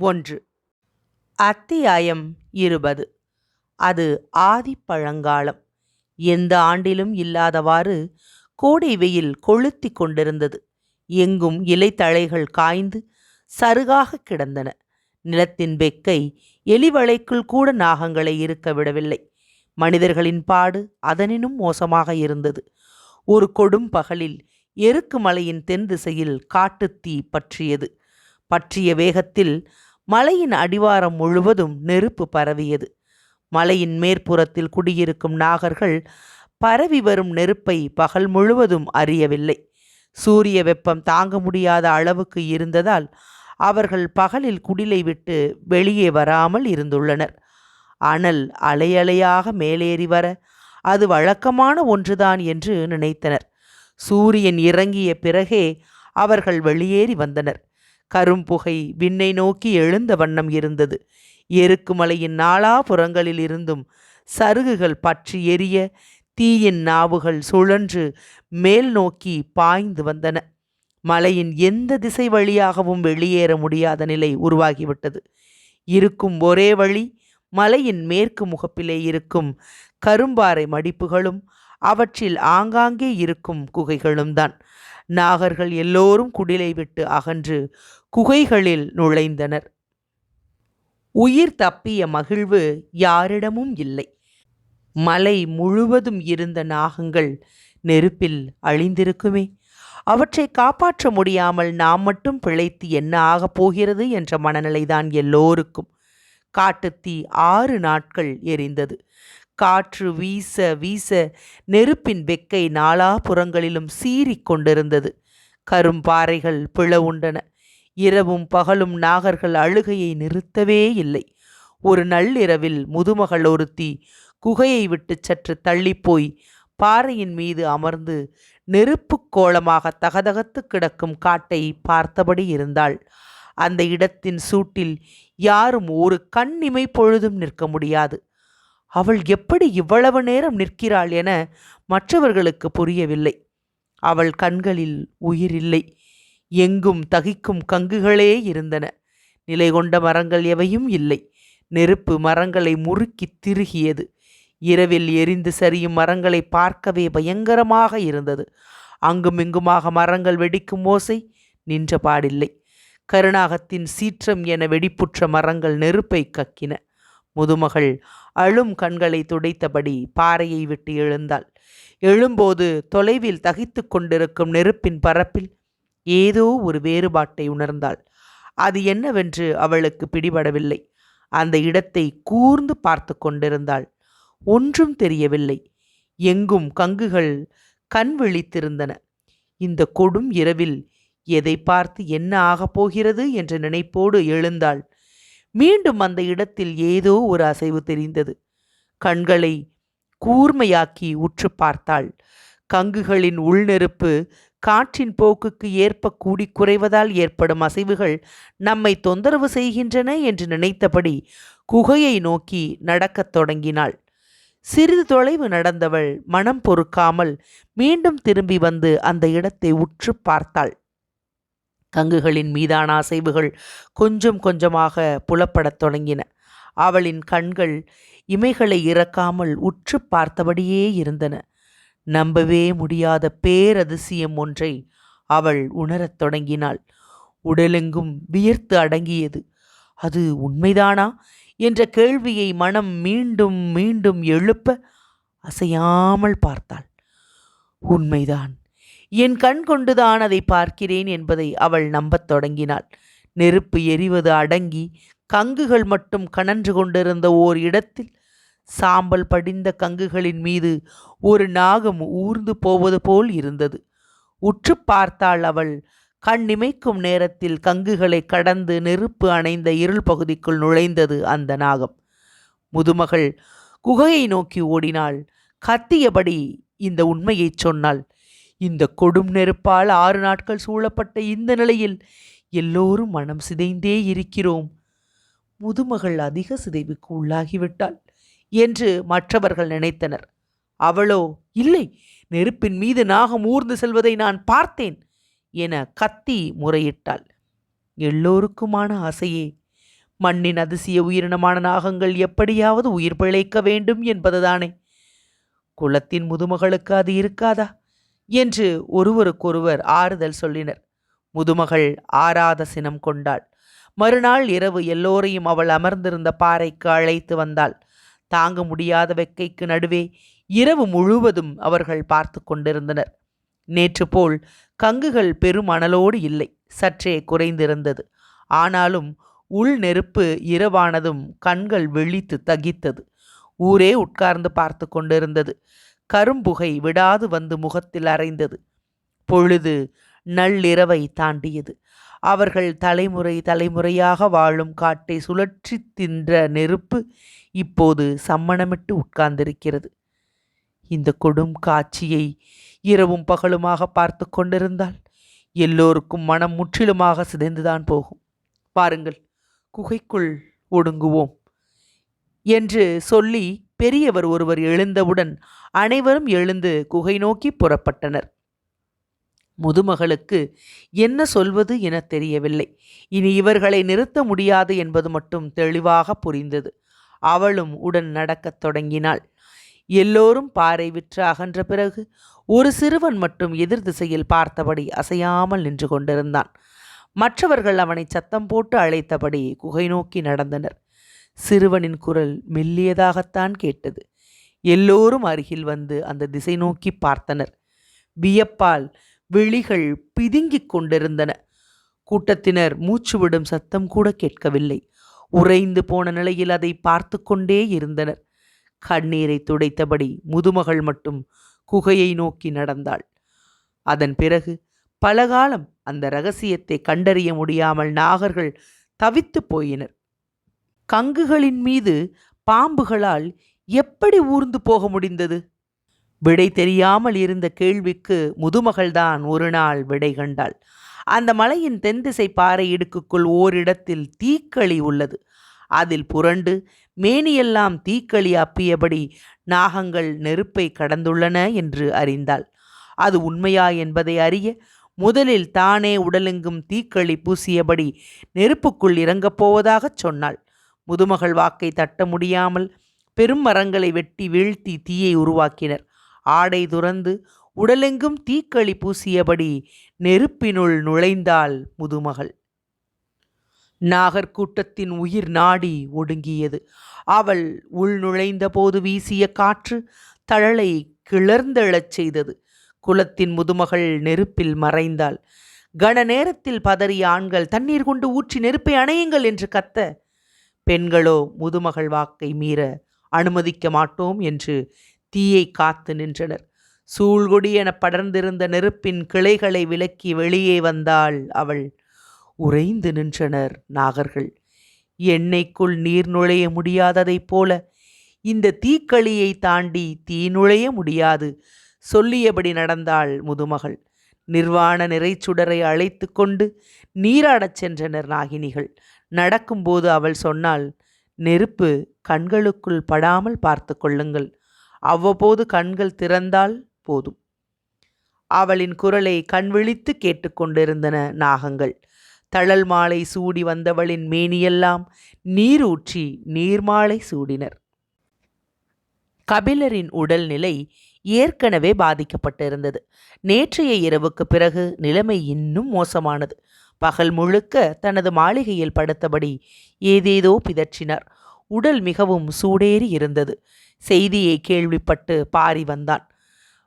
ஒன்று. அத்தியாயம் இருபது. அது ஆதிப்பழங்காலம். எந்த ஆண்டிலும் இல்லாதவாறு கோடை வெயில் கொளுத்தி கொண்டிருந்தது. எங்கும் இலைத்தழைகள் காய்ந்து சருகாக கிடந்தன. நிலத்தின் வெக்கை எலிவளைக்குள் கூட நாகங்களை இருக்க விடவில்லை. மனிதர்களின் பாடு அதனினும் மோசமாக இருந்தது. ஒரு கொடும் பகலில் எருக்கு மலையின் தென் திசையில் காட்டுத்தீ பற்றியது. பற்றிய வேகத்தில் மலையின் அடிவாரம் முழுவதும் நெருப்பு பரவியது. மலையின் மேற்புறத்தில் குடியிருக்கும் நாகர்கள் பரவி வரும் நெருப்பை பகல் முழுவதும் அறியவில்லை. சூரிய வெப்பம் தாங்க முடியாத அளவுக்கு இருந்ததால் அவர்கள் பகலில் குடிலை விட்டு வெளியே வராமல் இருந்துள்ளனர். அனல் அலையலையாக மேலேறி வர அது வழக்கமான ஒன்றுதான் என்று நினைத்தனர். சூரியன் இறங்கிய பிறகே அவர்கள் வெளியேறி வந்தனர். கரும்புகை விண்ணை நோக்கி எழுந்த வண்ணம் இருந்தது. எருக்குமலையின் நாலாபுறங்களில் இருந்தும் சருகுகள் பற்றி எரிய தீயின் நாவுகள் சுழன்று மேல் நோக்கி பாய்ந்து வந்தன. மலையின் எந்த திசை வழியாகவும் வெளியேற முடியாத நிலை உருவாகிவிட்டது. இருக்கும் ஒரே வழி மலையின் மேற்கு முகப்பிலே இருக்கும் கரும்பாறை மடிப்புகளும் அவற்றில் ஆங்காங்கே இருக்கும் குகைகளும் தான் நாகர்கள் எல்லோரும் குடிலை விட்டு அகன்று குகைகளில் நுழைந்தனர். உயிர் தப்பிய மகிழ்வு யாரிடமும் இல்லை. மலை முழுவதும் இருந்த நாகங்கள் நெருப்பில் அழிந்திருக்குமே. அவற்றை காப்பாற்ற முடியாமல் நாம் மட்டும் பிழைத்து என்ன ஆகப் போகிறது என்ற மனநிலைதான் எல்லோருக்கும். காட்டுத்தீ ஆறு நாட்கள் எரிந்தது. காற்று வீச வீச நெருப்பின் வெக்கை நாலாபுறங்களிலும் சீறிக் கொண்டிருந்தது. கரும்பாறைகள் பிளவுண்டன இரவும் பகலும் நாகர்கள் அழுகையை நிறுத்தவே இல்லை. ஒரு நள்ளிரவில் முதுமகள் ஒருத்தி குகையை விட்டு சற்று தள்ளிப்போய் பாறையின் மீது அமர்ந்து நெருப்புக் கோலமாக தகதகத்து கிடக்கும் காட்டை பார்த்தபடி இருந்தாள். அந்த இடத்தின் சூட்டில் யாரும் ஒரு கண்ணிமை பொழுதும் நிற்க முடியாது. அவள் எப்படி இவ்வளவு நேரம் நிற்கிறாள் என மற்றவர்களுக்கு புரியவில்லை. அவள் கண்களில் உயிரில்லை எங்கும் தகிக்கும் கங்குகளே இருந்தன. நிலை கொண்ட மரங்கள் எவையும் இல்லை. நெருப்பு மரங்களை முறுக்கித் திருகியது. இரவில் எரிந்து சரியும் மரங்களை பார்க்கவே பயங்கரமாக இருந்தது. அங்குமிங்குமாக மரங்கள் வெடிக்கும் ஓசை நின்ற பாடில்லை கருணாகத்தின் சீற்றம் என வெடிப்புற்ற மரங்கள் நெருப்பை கக்கின. முதுமகள் அழும் கண்களை துடைத்தபடி பாறையை விட்டு எழுந்தாள். எழும்போது தொலைவில் தகித்து கொண்டிருக்கும் நெருப்பின் பரப்பில் ஏதோ ஒரு வேறுபாட்டை உணர்ந்தாள். அது என்னவென்று அவளுக்கு பிடிபடவில்லை. அந்த இடத்தை கூர்ந்து பார்த்து கொண்டிருந்தாள். ஒன்றும் தெரியவில்லை. எங்கும் கங்குகள் கண் விழித்திருந்தன. இந்த கொடும் இரவில் எதை பார்த்து என்ன ஆகப் போகிறது என்ற நினைப்போடு எழுந்தாள். மீண்டும் அந்த இடத்தில் ஏதோ ஒரு அசைவு தெரிந்தது. கண்களை கூர்மையாக்கி உற்று பார்த்தாள். கங்குகளின் உள்நெருப்பு காற்றின் போக்குக்கு ஏற்ப கூடி குறைவதால் ஏற்படும் அசைவுகள் நம்மை தொந்தரவு செய்கின்றன என்று நினைத்தபடி குகையை நோக்கி நடக்கத் தொடங்கினாள். சிறிது தொலைவு நடந்தவள் மனம் பொறுக்காமல் மீண்டும் திரும்பி வந்து அந்த இடத்தை உற்று பார்த்தாள். கங்குகளின் மீதான அசைவுகள் கொஞ்சம் கொஞ்சமாக புலப்படத் தொடங்கின. அவளின் கண்கள் இமைகளை இறக்காமல் உற்று பார்த்தபடியே இருந்தன. நம்பவே முடியாத பேரதிசயம் ஒன்றை அவள் உணரத் தொடங்கினாள். உடலெங்கும் வியர்த்து அடங்கியது. அது உண்மைதானா? என்ற கேள்வியை மனம் மீண்டும் மீண்டும் எழுப்ப அசையாமல் பார்த்தாள். உண்மைதான். என் கண் கொண்டுதான் அதை பார்க்கிறேன் என்பதை அவள் நம்பத் தொடங்கினாள். நெருப்பு எரிவது அடங்கி கங்குகள் மட்டும் கணன்று கொண்டிருந்த ஓர் இடத்தில் சாம்பல் படிந்த கங்குகளின் மீது ஒரு நாகம் ஊர்ந்து போவது போல் இருந்தது. உற்று பார்த்தாள் அவள் கண்ணிமைக்கும் நேரத்தில் கங்குகளை கடந்து நெருப்பு அணைந்த இருள் பகுதிக்குள் நுழைந்தது அந்த நாகம். முதுமகள் குகையை நோக்கி ஓடினாள். கத்தியபடி இந்த உண்மையைச் சொன்னாள். இந்த கொடும் நெருப்பால் ஆறு நாட்கள் சூழப்பட்ட இந்த நிலையில் எல்லோரும் மனம் சிதைந்தே இருக்கிறோம். முதுமகள் அதிக சிதைவுக்கு உள்ளாகிவிட்டாள் என்று மற்றவர்கள் நினைத்தனர். அவளோ இல்லை நெருப்பின் மீது நாகம் ஊர்ந்து செல்வதை நான் பார்த்தேன் என கத்தி முறையிட்டாள். எல்லோருக்குமான ஆசையே மண்ணின் அதிசய உயிரினமான நாகங்கள் எப்படியாவது உயிர் பிழைக்க வேண்டும் என்பதுதானே. குலத்தின் முதுமகளுக்கு அது இருக்காதா? என்று ஒருவருக்கொருவர் ஆறுதல் சொல்லினர். முதுமகள் ஆறாத சினம் கொண்டாள். மறுநாள் இரவு எல்லோரையும் அவள் அமர்ந்திருந்த பாறைக்கு அழைத்து வந்தாள். தாங்க முடியாத வெக்கைக்கு நடுவே இரவு முழுவதும் அவர்கள் பார்த்து கொண்டிருந்தனர். நேற்று போல் கங்குகள் பெரும் அனலோடு இல்லை சற்றே குறைந்திருந்தது. ஆனாலும் உள் நெருப்பு இரவானதும் கண்கள் விழித்து தகித்தது. ஊரே உட்கார்ந்து பார்த்து கொண்டிருந்தது. கரும்புகை விடாது வந்து முகத்தில் அரைந்தது. பொழுது நள்ளிரவை தாண்டியது. அவர்கள் தலைமுறை தலைமுறையாக வாழும் காட்டை சுழற்றி தின்ற நெருப்பு இப்போது சம்மணமிட்டு உட்கார்ந்திருக்கிறது. இந்த கொடும் காட்சியை இரவும் பகலுமாக பார்த்து கொண்டிருந்தால் எல்லோருக்கும் மனம் முற்றிலுமாக சிதைந்துதான் போகும். பாருங்கள் குகைக்குள் ஒடுங்குவோம் என்று சொல்லி பெரியவர் ஒருவர் எழுந்தவுடன் அனைவரும் எழுந்து குகை நோக்கி புறப்பட்டனர். முதுமகளுக்கு என்ன சொல்வது என தெரியவில்லை. இனி இவர்களை நிறுத்த முடியாது என்பது மட்டும் தெளிவாக புரிந்தது. அவளும் உடன் நடக்கத் தொடங்கினாள். எல்லோரும் பாறை விற்று அகன்ற பிறகு ஒரு சிறுவன் மட்டும் எதிர் திசையில் பார்த்தபடி அசையாமல் நின்று கொண்டிருந்தான். மற்றவர்கள் அவனை சத்தம் போட்டு அழைத்தபடி குகை நோக்கி நடந்தனர். சிறுவனின் குரல் மெல்லியதாகத்தான் கேட்டது. எல்லோரும் அருகில் வந்து அந்த திசை நோக்கி பார்த்தனர். வியப்பால் விழிகள் பிதுங்கிக் கொண்டிருந்தன. கூட்டத்தினர் மூச்சு விடும் சத்தம் கூட கேட்கவில்லை. உறைந்து போன நிலையில் அதை பார்த்து கொண்டே இருந்தனர். கண்ணீரை துடைத்தபடி முதுமகள் மட்டும் குகையை நோக்கி நடந்தாள். அதன் பிறகு பலகாலம் அந்த ரகசியத்தை கண்டறிய முடியாமல் நாகர்கள் தவித்து போயினர். கங்குகளின் மீது பாம்புகளால் எப்படி ஊர்ந்து போக முடிந்தது? விடை தெரியாமல் இருந்த கேள்விக்கு முதுமகள்தான் ஒரு நாள் விடை கண்டாள். அந்த மலையின் தென்திசை பாறை இடுக்குக்குள் ஓரிடத்தில் தீக்களி உள்ளது. அதில் புரண்டு மேனியெல்லாம் தீக்களி அப்பியபடி நாகங்கள் நெருப்பை கடந்துள்ளன என்று அறிந்தாள். அது உண்மையா என்பதை அறிய முதலில் தானே உடலெங்கும் தீக்களி பூசியபடி நெருப்புக்குள் இறங்கப் போவதாகச் சொன்னாள். முதுமகள் வாக்கை தட்ட முடியாமல் பெரும் மரங்களை வெட்டி வீழ்த்தி தீயை உருவாக்கினர். ஆடை துறந்து உடலெங்கும் தீக்களி பூசியபடி நெருப்பினுள் நுழைந்தாள் முதுமகள். நாகர்கூட்டத்தின் உயிர் நாடி ஒடுங்கியது. அவள் உள் நுழைந்த போது வீசிய காற்று தழலை கிளர்ந்தெழச் செய்தது. குலத்தின் முதுமகள் நெருப்பில் மறைந்தாள். கன நேரத்தில் பதறிய ஆண்கள் தண்ணீர் கொண்டு ஊற்றி நெருப்பை அணையுங்கள் என்று கத்த பெண்களோ முதுமகள் வாக்கை மீற அனுமதிக்க மாட்டோம் என்று தீயை காத்து நின்றனர். சூழ்கொடி என படர்ந்திருந்த நெருப்பின் கிளைகளை விலக்கி வெளியே வந்தாள் அவள். உறைந்து நின்றனர் நாகர்கள். எண்ணெய்க்குள் நீர் நுழைய முடியாததைப் போல இந்த தீக்களியை தாண்டி தீ நுழைய முடியாது சொல்லியபடி நடந்தாள் முதுமகள். நிர்வாண நிறைச்சுடரை அழைத்து கொண்டு நீராடச் சென்றனர் நாகினிகள். நடக்கும்போது அவள் சொன்னாள் நெருப்பு கண்களுக்குள் படாமல் பார்த்து கொள்ளுங்கள். அவ்வப்போது கண்கள் திறந்தால் போதும். அவளின் குரலை கண் விழித்து கேட்டுக்கொண்டிருந்தன நாகங்கள். தழல் மாலை சூடி வந்தவளின் மேனியெல்லாம் நீரூற்றி நீர்மாலை சூடினர். கபிலரின் உடல்நிலை ஏற்கனவே பாதிக்கப்பட்டிருந்தது. நேற்றைய இரவுக்கு பிறகு நிலைமை இன்னும் மோசமானது. பகல் முழுக்க தனது மாளிகையில் படுத்தபடி ஏதேதோ பிதற்றினார். உடல் மிகவும் சூடேறி இருந்தது. செய்தியை கேள்விப்பட்டு பாரி வந்தான்.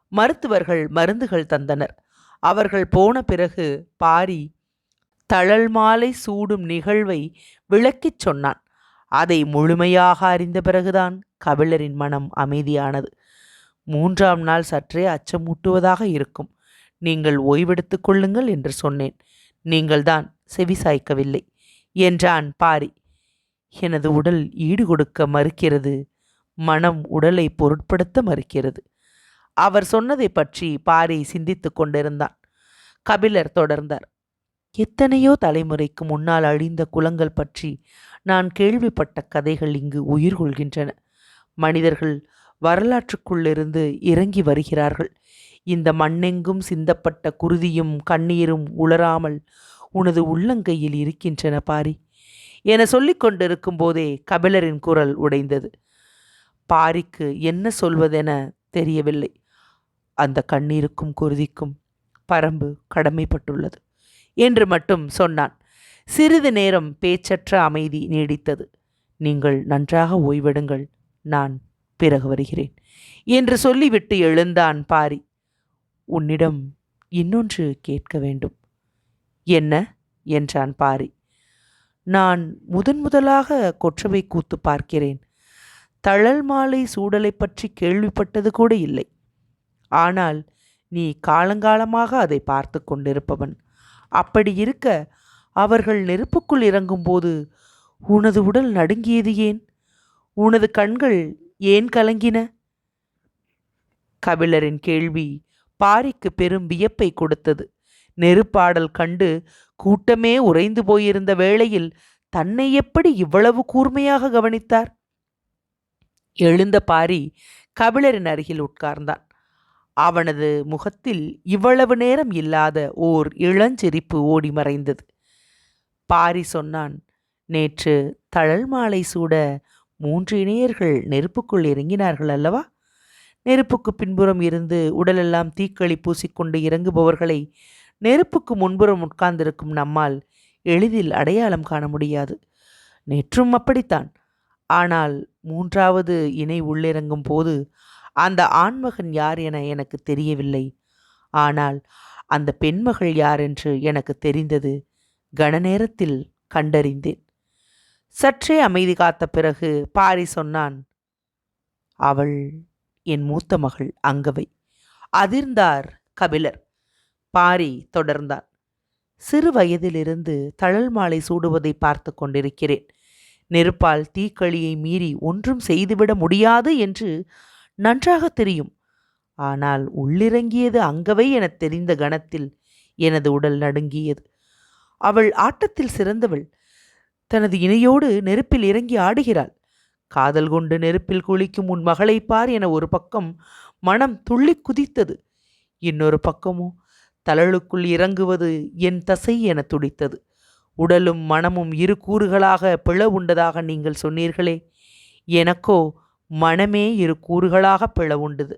மருத்துவர்கள் மருந்துகள் தந்தனர். அவர்கள் போன பிறகு பாரி தழல் மாலை சூடும் நிகழ்வை விளக்கிச் சொன்னான். அதை முழுமையாக அறிந்த பிறகுதான் கபிலரின் மனம் அமைதியானது. மூன்றாம் நாள் சற்றே அச்சமூட்டுவதாக இருக்கும். நீங்கள் ஓய்வெடுத்துக் கொள்ளுங்கள் என்று சொன்னேன். நீங்கள்தான் செவிசாய்க்கவில்லை என்றான் பாரி. எனது உடல் ஈடுகொடுக்க மறுக்கிறது. மனம் உடலை பொருட்படுத்த மறுக்கிறது. அவர் சொன்னதை பற்றி பாரி சிந்தித்து கொண்டிருந்தான். கபிலர் தொடர்ந்தார். எத்தனையோ தலைமுறைக்கு முன்னால் அழிந்த குலங்கள் பற்றி நான் கேள்விப்பட்ட கதைகள் இங்கு உயிர் கொள்கின்றன மனிதர்கள் வரலாற்றுக்குள்ளிருந்து இறங்கி வருகிறார்கள். இந்த மண்ணெங்கும் சிந்தப்பட்ட குருதியும் கண்ணீரும் உளராமல் உனது உள்ளங்கையில் இருக்கின்றன பாரி. என சொல்லிக் கொண்டிருக்கும் போதே கபிலரின் குரல் உடைந்தது. பாரிக்கு என்ன சொல்வதென தெரியவில்லை. அந்த கண்ணீருக்கும் குருதிக்கும் பரம்பு கடமைப்பட்டுள்ளது என்று மட்டும் சொன்னான். சிறிது நேரம் பேச்சற்ற அமைதி நீடித்தது. நீங்கள் நன்றாக ஓய்வெடுங்கள். நான் பிறகு வருகிறேன் என்று சொல்லிவிட்டு எழுந்தான் பாரி. உன்னிடம் இன்னொன்று கேட்க வேண்டும். என்ன? என்றான் பாரி. நான் முதன் முதலாக கொற்றவை கூத்து பார்க்கிறேன். தழல் மாலை சூடலை பற்றி கேள்விப்பட்டது கூட இல்லை. ஆனால் நீ காலங்காலமாக அதை பார்த்து கொண்டிருப்பவன். அப்படி இருக்க அவர்கள் நெருப்புக்குள் இறங்கும்போது உனது உடல் நடுங்கியது ஏன்? உனது கண்கள் ஏன் கலங்கின? கபிலரின் கேள்வி பாரிக்கு பெரும் வியப்பை கொடுத்தது. நெருப்பாடல் கண்டு கூட்டமே உறைந்து போயிருந்த வேளையில் தன்னை எப்படி இவ்வளவு கூர்மையாக கவனித்தார்? எழுந்த பாரி கபிலரின் அருகில் உட்கார்ந்தான். அவனது முகத்தில் இவ்வளவு நேரம் இல்லாத ஓர் இளஞ்சிரிப்பு ஓடி மறைந்தது. பாரி சொன்னான் நேற்று தழல் மாலை சூட மூன்று இணையர்கள் நெருப்புக்குள் இறங்கினார்கள் அல்லவா? நெருப்புக்கு பின்புறம் இருந்து உடலெல்லாம் தீக்களி பூசிக்கொண்டு இறங்குபவர்களை நெருப்புக்கு முன்புறம் உட்கார்ந்திருக்கும் நம்மால் எளிதில் அடையாளம் காண முடியாது. நேற்றும் அப்படித்தான். ஆனால் மூன்றாவது இணை உள்ளிறங்கும் போது அந்த ஆண்மகன் யார் என எனக்கு தெரியவில்லை. ஆனால் அந்த பெண்மகள் யார் என்று எனக்கு தெரிந்தது கணநேரத்தில் கண்டறிந்தேன். சற்றே அமைதி காத்த பிறகு பாரி சொன்னான் அவள் என் மூத்த மகள் அங்கவை. அதிர்ந்தார் கபிலர். பாரி தொடர்ந்தார் சிறு வயதிலிருந்து தழல் மாலை சூடுவதை பார்த்து கொண்டிருக்கிறேன். நெருப்பால் தீக்களியை மீறி ஒன்றும் செய்துவிட முடியாது என்று நன்றாக தெரியும். ஆனால் உள்ளிறங்கியது அங்கவை எனத் தெரிந்த கணத்தில் எனது உடல் நடுங்கியது. அவள் ஆட்டத்தில் சிறந்தவள். தனது இணையோடு நெருப்பில் இறங்கி ஆடுகிறாள். காதல் கொண்டு நெருப்பில் குளிக்கும் உன் மகளை பார் என ஒரு பக்கம் மனம் துள்ளி குதித்தது. இன்னொரு பக்கமோ தளலுக்குள் இறங்குவது என் தசை என துடித்தது. உடலும் மனமும் இரு கூறுகளாக பிளவுண்டதாக நீங்கள் சொன்னீர்களே எனக்கோ மனமே இரு கூறுகளாக பிளவுண்டது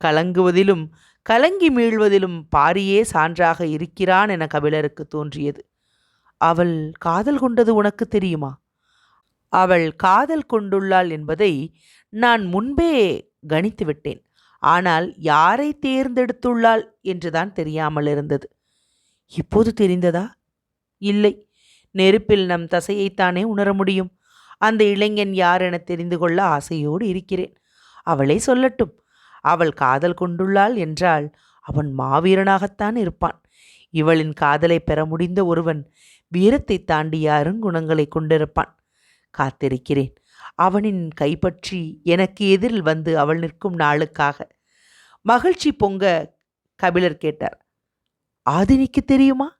கலங்குவதிலும் கலங்கி மீழ்வதிலும் பாரியே சான்றாக இருக்கிறான் என கபிலருக்கு தோன்றியது. அவள் காதல் கொண்டது உனக்கு தெரியுமா? அவள் காதல் கொண்டுள்ளாள் என்பதை நான் முன்பே கணித்து விட்டேன். ஆனால் யாரை தேர்ந்தெடுத்துள்ளாள் என்றுதான் தெரியாமல் இருந்தது. இப்போது தெரிந்ததா? இல்லை. நெருப்பில் நம் தசையைத்தானே உணர முடியும். அந்த இளைஞன் யார் என தெரிந்து கொள்ள ஆசையோடு இருக்கிறேன். அவளே சொல்லட்டும். அவள் காதல் கொண்டுள்ளாள் என்றால் அவன் மாவீரனாகத்தான் இருப்பான். இவளின் காதலை பெற முடிந்த ஒருவன் வீரத்தை தாண்டிய அருங்குணங்களை கொண்டிருப்பான். காத்திருக்கிறேன். அவனின் கைப்பற்றி எனக்கு எதிரில் வந்து அவள் நிற்கும் நாளுக்காக. மகிழ்ச்சி பொங்க கபிலர் கேட்டார். ஆதினிக்கு தெரியுமா?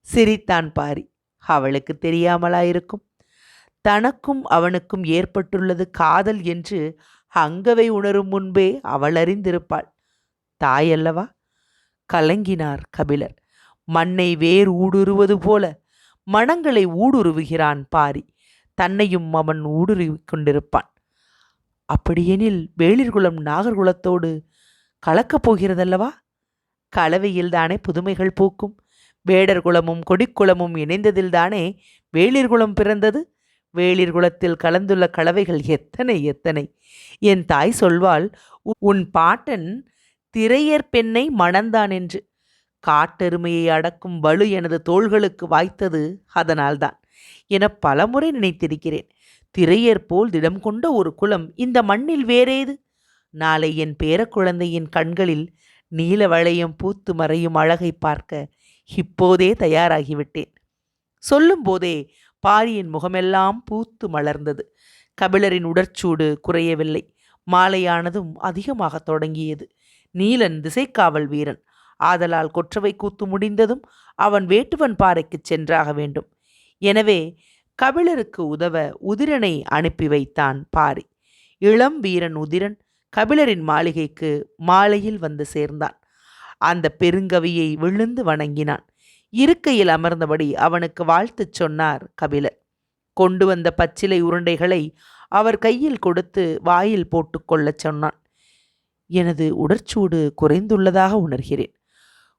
சிரித்தான் பாரி. அவளுக்கு தெரியாமலாயிருக்கும். தனக்கும் அவனுக்கும் ஏற்பட்டுள்ளது காதல் என்று அங்கவை உணரும் முன்பே அவள் அறிந்திருப்பாள். தாயல்லவா கலங்கினார் கபிலர். மண்ணை வேர் ஊடுருவது போல மனங்களை ஊடுருவுகிறான் பாரி. தன்னையும் அவன் ஊடுருவிக் கொண்டிருப்பான் அப்படியெனில் வேளிர்குளம் நாகர்குலத்தோடு கலக்கப் போகிறதல்லவா? கலவையில்தானே புதுமைகள் பூக்கும். வேடர் குலமும் கொடிக்குளமும் இணைந்ததில்தானே வேளிர்குளம் பிறந்தது? வேளிர்குலத்தில் கலந்துள்ள கலவைகள் எத்தனை எத்தனை? என் தாய் சொல்வாள் உன் பாட்டன் திரையர் பெண்ணை மணந்தான் என்று. காட்டெருமையை அடக்கும் வலு எனது தோள்களுக்கு வாய்த்தது அதனால்தான். என பலமுறை நினைத்திருக்கிறேன். திரையர் போல் திடம் கொண்ட ஒரு குலம் இந்த மண்ணில் வேறேது? நாளை என் பேரக்குழந்தையின் கண்களில் நீல வளையம் பூத்து மறையும் அழகை பார்க்க இப்போதே தயாராகிவிட்டேன். சொல்லும்போதே பாரியின் முகமெல்லாம் பூத்து மலர்ந்தது. கபிலரின் உடற்சூடு குறையவில்லை. மாலையானதும் அதிகமாக தொடங்கியது. நீலன் திசைக்காவல் வீரன். ஆதலால் கொற்றவை கூத்து முடிந்ததும் அவன் வேட்டுவன் பாறைக்குச் சென்றாக வேண்டும். எனவே கபிலருக்கு உதவ உதிரனை அனுப்பி வைத்தான் பாரி. இளம் வீரன் உதிரன் கபிலரின் மாளிகைக்கு மாலையில் வந்து சேர்ந்தான். அந்த பெருங்கவியை விழுந்து வணங்கினான். இருக்கையில் அமர்ந்தபடி அவனுக்கு வாழ்த்துச் சொன்னார் கபிலர். கொண்டு வந்த பச்சிலை உருண்டைகளை அவர் கையில் கொடுத்து வாயில் போட்டுக்கொள்ளச் சொன்னான். எனது உடற்சூடு குறைந்துள்ளதாக உணர்கிறேன்.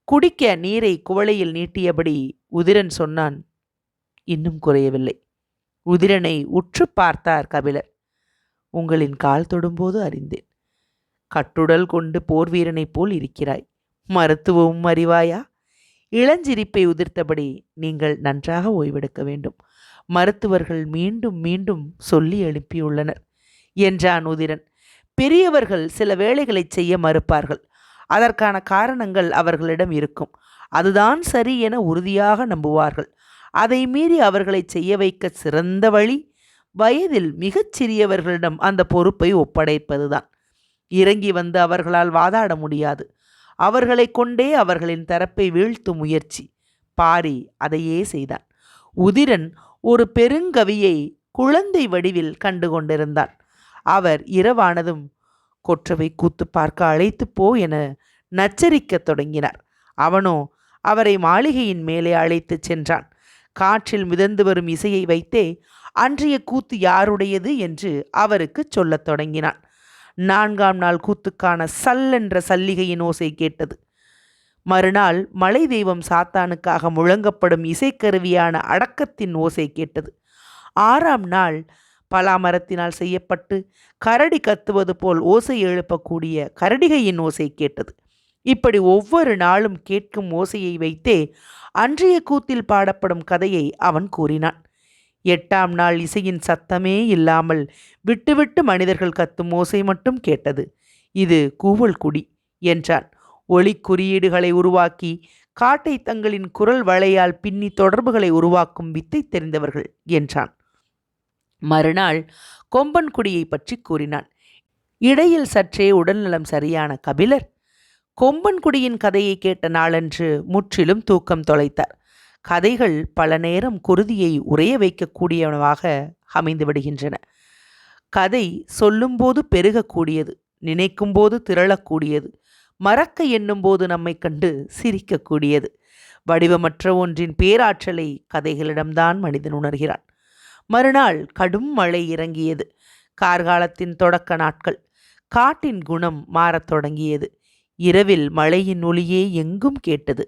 குடிக்க நீரை குவளையில் நீட்டியபடி உதிரன் சொன்னான் இன்னும் குறையவில்லை. உதிரனை உற்று பார்த்தார் கபிலர். உங்களின் கால் தொடும்போது அறிந்தேன். கட்டுடல் கொண்டு போர் வீரனைப் போல் இருக்கிறாய். மருத்துவமும் அறிவாயா? இளஞ்சிரிப்பை உதிர்த்தபடி நீங்கள் நன்றாக ஓய்வெடுக்க வேண்டும். மருத்துவர்கள் மீண்டும் மீண்டும் சொல்லி எழுப்பியுள்ளனர். என்றான் உதிரன். பெரியவர்கள் சில வேலைகளை செய்ய மறுப்பார்கள். அதற்கான காரணங்கள் அவர்களிடம் இருக்கும். அதுதான் சரி என உறுதியாக நம்புவார்கள். அதை மீறி அவர்களை செய்ய வைக்க சிறந்த வழி வயதில் மிகச் சிறியவர்களிடம் அந்த பொறுப்பை ஒப்படைப்பதுதான். இறங்கி வந்து அவர்களால் வாதாட முடியாது. அவர்களை கொண்டே அவர்களின் தரப்பை வீழ்த்தும் முயற்சி. பாரி அதையே செய்தான். உதிரன் ஒரு பெருங்கவியை குழந்தை வடிவில் கண்டு கொண்டிருந்தான் அவர் இரவானதும் கொற்றவை கூத்து பார்க்க அழைத்து போ என நச்சரிக்கத் தொடங்கினார். அவனோ அவரை மாளிகையின் மேலே அழைத்துச் சென்றான். காற்றில் மிதந்து வரும் இசையை வைத்தே அன்றைய கூத்து யாருடையது என்று அவருக்கு சொல்லத் தொடங்கினான். நான்காம் நாள் கூத்துக்கான சல் என்ற சல்லிகையின் ஓசை கேட்டது. மறுநாள் மலை தெய்வம் சாத்தானுக்காக முழங்கப்படும் இசைக்கருவியான அடக்கத்தின் ஓசை கேட்டது. ஆறாம் நாள் பலாமரத்தினால் செய்யப்பட்டு கரடி கத்துவது போல் ஓசை எழுப்பக்கூடிய கரடிகையின் ஓசை கேட்டது. இப்படி ஒவ்வொரு நாளும் கேட்கும் ஓசையை வைத்தே அன்றைய கூத்தில் பாடப்படும் கதையை அவன் கூறினான். எட்டாம் நாள் இசையின் சத்தமே இல்லாமல் விட்டுவிட்டு மனிதர்கள் கத்தும் ஓசை மட்டும் கேட்டது. இது கூவல் குடி என்றான். ஒளி குறியீடுகளை உருவாக்கி காட்டை தங்களின் குரல் வளையால் பின்னி தொடர்புகளை உருவாக்கும் வித்தை தெரிந்தவர்கள் என்றான். மறுநாள் கொம்பன் குடியை பற்றி கூறினான். இடையில் சற்றே உடல்நலம் சரியான கபிலர் கொம்பன்குடியின் கதையை கேட்ட நாளன்று முற்றிலும் தூக்கம் தொலைத்தார். கதைகள் பல நேரம் குருதியை உறைய வைக்கக்கூடியவனவாக அமைந்து விடுகின்றன. கதை சொல்லும்போது பெருகக்கூடியது நினைக்கும்போது திரளக்கூடியது மறக்க எண்ணும்போது நம்மை கண்டு சிரிக்கக்கூடியது. வடிவமற்ற ஒன்றின் பேராற்றலை கதைகளிடம்தான் மனிதன் உணர்கிறான். மறுநாள் கடும் மழை இறங்கியது. கார்காலத்தின் தொடக்க நாட்கள் காட்டின் குணம் மாறத் தொடங்கியது. இரவில் மழையின் ஒளியே எங்கும் கேட்டது.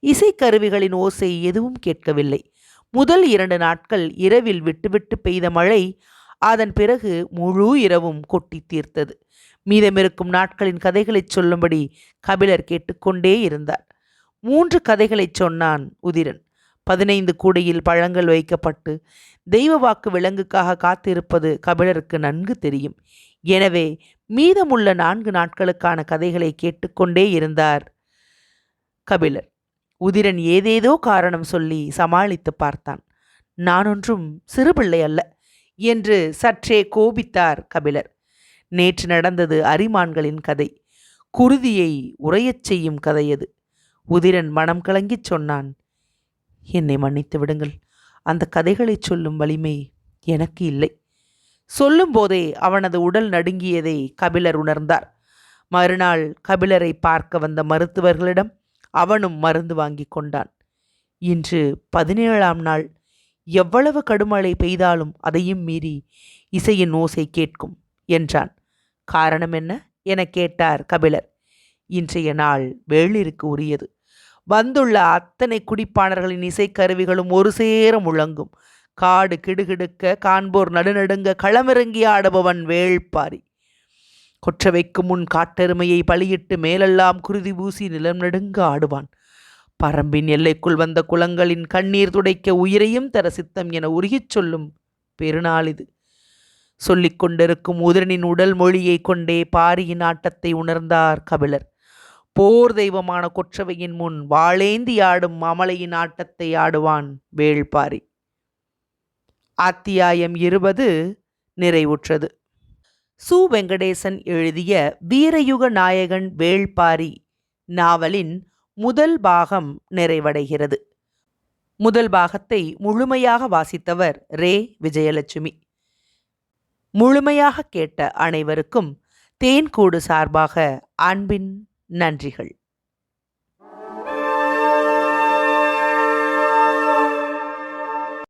இசைக்கருவிகளின் ஓசை எதுவும் கேட்கவில்லை. முதல் இரண்டு நாட்கள் இரவில் விட்டுவிட்டு பெய்த மழை அதன் பிறகு முழு இரவும் கொட்டி தீர்த்தது. மீதமிருக்கும் நாட்களின் கதைகளைச் சொல்லும்படி கபிலர் கேட்டுக்கொண்டே இருந்தார். மூன்று கதைகளைச் சொன்னான் உதிரன். பதினைந்து கூடையில் பழங்கள் வைக்கப்பட்டு தெய்வ வாக்கு விலங்குக்காக காத்திருப்பது கபிலருக்கு நன்கு தெரியும். எனவே மீதமுள்ள நான்கு நாட்களுக்கான கதைகளை கேட்டுக்கொண்டே இருந்தார். கபிலர் உதிரன் ஏதேதோ காரணம் சொல்லி சமாளித்து பார்த்தான். நான் ஒன்றும் சிறுபிள்ளை அல்ல என்று சற்றே கோபித்தார் கபிலர். நேற்று நடந்தது அரிமான்களின் கதை. குருதியை உரையச் செய்யும் கதை அது. உதிரன் மனம் கலங்கிச் சொன்னான் என்னை மன்னித்து விடுங்கள். அந்த கதைகளை சொல்லும் வலிமை எனக்கு இல்லை. சொல்லும்போதே அவனது உடல் நடுங்கியதை கபிலர் உணர்ந்தார். மறுநாள் கபிலரை பார்க்க வந்த மருத்துவர்களிடம் அவனும் மருந்து வாங்கி கொண்டான். இன்று பதினேழாம் நாள். எவ்வளவு கடுமழை பெய்தாலும் அதையும் மீறி இசையின் ஓசை கேட்கும் என்றான். காரணம் என்ன என கேட்டார் கபிலர். இன்றைய நாள் வேளிருக்கு உரியது. வந்துள்ள அத்தனை குடிப்பாணர்களின் இசைக்கருவிகளும் ஒரு சேர முழங்கும். காடு கிடுகிடுக்க காண்போர் நடுநடுங்க களமிறங்கி ஆடுபவன் வேள்பாரி. கொற்றவைக்கு முன் காட்டெருமையை பலியிட்டு மேலெல்லாம் குருதி பூசி நிலம் நடுங்க ஆடுவான். பரம்பின் எல்லைக்குள் வந்த குளங்களின் கண்ணீர் துடைக்க உயிரையும் தர சித்தம் என உருகிச் சொல்லும் பெருநாள் இது. சொல்லிக் கொண்டிருக்கும் உதிரனின் உடல் மொழியை கொண்டே பாரியின் ஆட்டத்தை உணர்ந்தார் கபிலர். போர் தெய்வமான கொற்றவையின் முன் வாளேந்தி ஆடும் அமலையின் ஆட்டத்தை ஆடுவான் வேள்பாரி. அத்தியாயம் இருபது நிறைவுற்றது. சு. வெங்கடேசன் எழுதிய வீரயுக நாயகன் வேள்பாரி நாவலின் முதல் பாகம் நிறைவடைகிறது. முதல் பாகத்தை முழுமையாக வாசித்தவர் ரே. விஜயலட்சுமி. முழுமையாக கேட்ட அனைவருக்கும் தேன்கூடு சார்பாக அன்பின் நன்றிகள்.